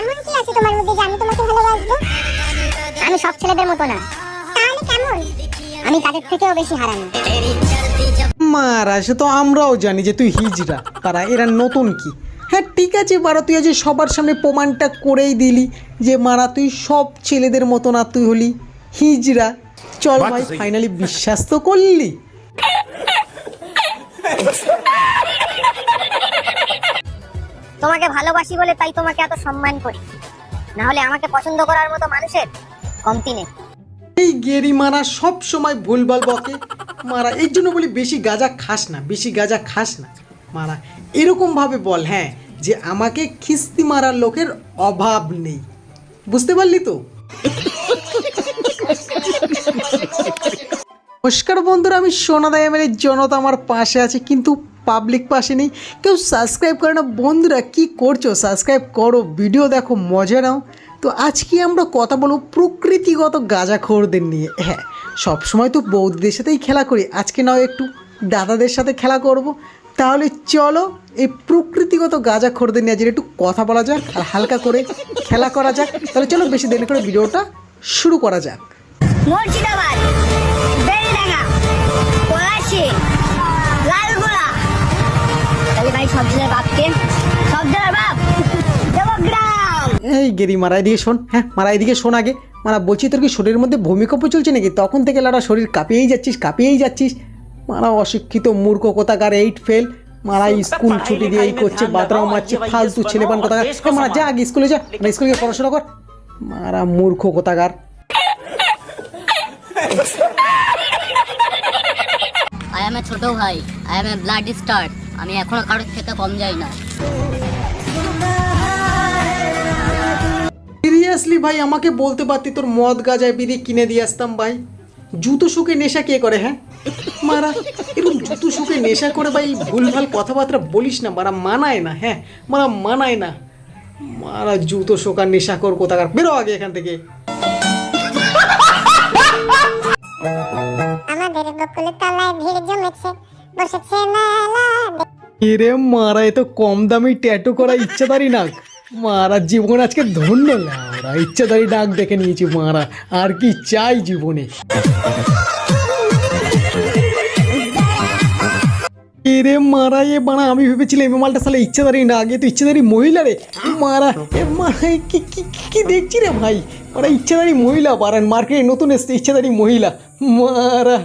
এমন কি আছে তোমার মধ্যে যে আমি তোমাকে ভালোবাসবো? আমি সব ছেলেদের মতো না। তাহলে কেমন? আমি তাদের থেকেও বেশি হারানো মারা সে তো আমরাও জানি যে তুই হিজড়া। তারা এরা নতুন কি? হ্যাঁ ঠিক আছে বারা তুই আজ সবার সামনে প্রমাণটা করেই দিলি যে মারা তুই সব ছেলেদের মতো না তুই হলি। হিজড়া। চল ভাই ফাইনালি বিশ্বাস তো করলি। তোমাকে ভালোবাসি বলে তাই তোমাকে এত সম্মান করি। না হলে আমাকে পছন্দ করার মতো মানুষের কমতি নেই। এই গেরি মারা সব সময় ভুলভাল বকে। মারা এই জন্য বলি বেশি গাঁজা খাস না, বেশি গাঁজা খাস না। মারা, এরকম ভাবে বল হ্যাঁ যে আমাকে খিস্তি মারার লোকের অভাব নেই। বুঝতে পারলি তো? নমস্কার বন্ধুরা, আমি সোনাদা এমএলএ জনতা আমার পাশে আছে, কিন্তু পাবলিক পাশে নেই। কেউ সাবস্ক্রাইব করে না। বন্ধুরা, কি করছ? সাবস্ক্রাইব করো। ভিডিও দেখো, মজা নাও। তো আজকে আমরা কথা বলব প্রকৃতিগত গাঁজাখোরদের নিয়ে। হ্যাঁ সবসময় তো বৌদিদের সাথেই খেলা করি। আজকে নাও একটু দাদাদের সাথে খেলা করব। তাহলে চলো, এই প্রকৃতিগত গাঁজাখোরদের নিয়ে আজকে একটু কথা বলা যাক আর হালকা করে খেলা করা যাক। তাহলে চলো, বেশি দেরি করে ভিডিওটা শুরু করা যাক। এই গেরি মারা এদিকে শোন হ্যাঁ মারা এদিকে শোন আগে। মারা বলছি তোর কি শরীরের মধ্যে ভূমিকম্প চলছে নাকি? তখন থেকে লারা শরীর কাঁপিয়েই যাচ্ছিস কাঁপিয়েই যাচ্ছিস। মারা অশিক্ষিত মূর্খ কোথাকার এইট ফেল মারা স্কুল ছুটি দিয়ে এই করছে বাতরাও মারছে ফালতু ছেলেপান কোথাকার। মারা যা আগে স্কুলে যা মারা স্কুলে গিয়ে পড়াশোনা কর। মারা মূর্খ কোথাকার। আই এম এ ছোট ভাই I am a blood star আমি এখনও কারোর থেকে কম যাই না। সিরিয়াসলি ভাই আমাকে বলতে পারতি তোর মদ গাজায় বিড়ি কিনে দিয়ে আসতাম ভাই? জুতো শুকে নেশা কে করে হ্যাঁ? মারা এরকম জুতো শুকে নেশা করে ভাই ভুলভাল কথাবার্তা বলিস না মারা মানায় না হ্যাঁ? মারা মানায় না। মারা জুতো শোকার নেশা কর কোথাকার। বেরো আগে এখান থেকে। আমাদের বসেছে মারা এ তো কম দামি ট্যাটু করা ইচ্ছাদারি নাক। মারা, জীবন আজকে ধন্য লাউরা ইচ্ছাদারি ডাক দেখে নিয়েছি মারা, আর কি চাই জীবনে। এরে মারা, এ মারা, আমি ভেবেছিলাম এ মালটা সালে ইচ্ছাদারি না, আগে তো ইচ্ছাদারি মহিলা রে। মারা, এ মারা কি কি, কি- দেখছি রে ভাই? মারা ইচ্ছাদারি মহিলা পারেন মার্কেটে নতুন এসছে ইচ্ছাদারি মহিলা। মারা।